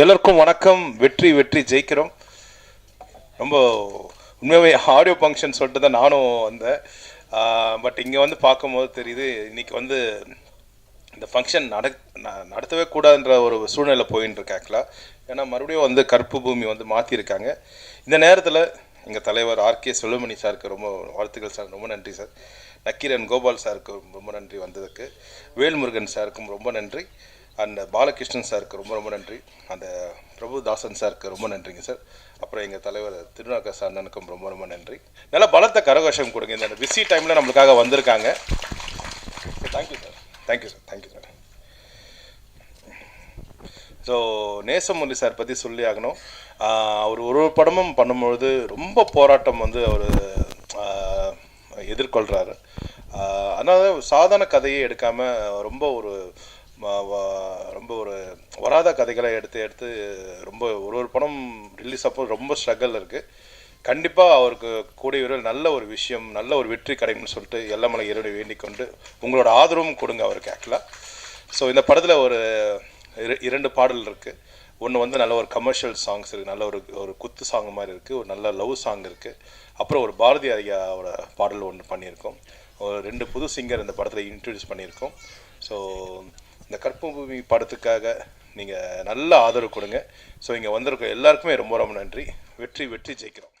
எல்லோருக்கும் வணக்கம். வெற்றி வெற்றி ஜெயிக்கிறோம். ரொம்ப உண்மையாகவே ஆடியோ ஃபங்க்ஷன் சொல்லிட்டு தான் நானும் வந்தேன். பட் இங்கே வந்து பார்க்கும்போது தெரியுது இன்றைக்கி வந்து இந்த ஃபங்க்ஷன் நட நடத்தவே கூடாதுன்ற ஒரு சூழ்நிலை போயின்னு இருக்கு ஆக்சுவலாக ஏன்னா மறுபடியும் வந்து கருப்பு பூமி வந்து மாற்றிருக்காங்க இந்த நேரத்தில் எங்கள் தலைவர் ஆர்கே செல்வமணி சாருக்கு ரொம்ப வாழ்த்துக்கள் சார். ரொம்ப நன்றி சார். நக்கீரன் கோபால் சாருக்கு ரொம்ப நன்றி வந்ததுக்கு. வேல்முருகன் சாருக்கும் ரொம்ப நன்றி. அண்ட் uh, பாலகிருஷ்ணன் சாருக்கு ரொம்ப ரொம்ப நன்றி. அந்த பிரபுதாசன் சாருக்கு ரொம்ப நன்றிங்க சார். அப்புறம் எங்கள் தலைவர் திருநாக்கஸ் அண்ணனுக்கும் ரொம்ப ரொம்ப நன்றி. நல்லா பலத்த கரகோஷம் கொடுங்க. இந்த பிஸி டைமில் நம்மளுக்காக வந்திருக்காங்க. Thank you sir thank you sir thank you sir so Nesamurali sir பற்றி சொல்லி ஆகணும். அவர் ஒரு ஒரு படமும் பண்ணும்பொழுது ரொம்ப போராட்டம் வந்து அவர் எதிர்கொள்கிறாரு அதனால் சாதாரண கதையை எடுக்காமல் ரொம்ப ஒரு ரொம்ப ஒரு வராத கதைகளை எடுத்து எடுத்து ரொம்ப ஒரு ஒரு படம் ரிலீஸ் அப்போ ரொம்ப ஸ்ட்ரகிள் இருக்குது கண்டிப்பாக அவருக்கு கூடிய விரைவில் நல்ல ஒரு விஷயம் நல்ல ஒரு வெற்றி கிடைக்கும்னு சொல்லிட்டு எல்லமலை இறைவனை வேண்டிக் கொண்டு உங்களோட ஆதரவும் கொடுங்க அவருக்கு ஆக்சுவலாக ஸோ இந்த படத்தில் ஒரு இரண்டு பாடல் இருக்குது ஒன்று வந்து நல்ல ஒரு கமர்ஷியல் சாங்ஸ் இருக்குது நல்ல ஒரு ஒரு குத்து சாங் மாதிரி இருக்குது ஒரு நல்ல லவ் சாங் இருக்குது அப்புறம் ஒரு பாரதி ஐயாவோட பாடல் ஒன்று பண்ணியிருக்கோம். ஒரு ரெண்டு புது சிங்கர் இந்த படத்தில் இன்ட்ரடியூஸ் பண்ணியிருக்கோம். ஸோ இந்த கற்பூமி படத்துக்காக நீங்கள் நல்ல ஆதரவு கொடுங்க. ஸோ இங்கே வந்திருக்க எல்லாருக்குமே ரொம்ப ரொம்ப நன்றி. வெற்றி வெற்றி ஜெயிக்கிறோம்.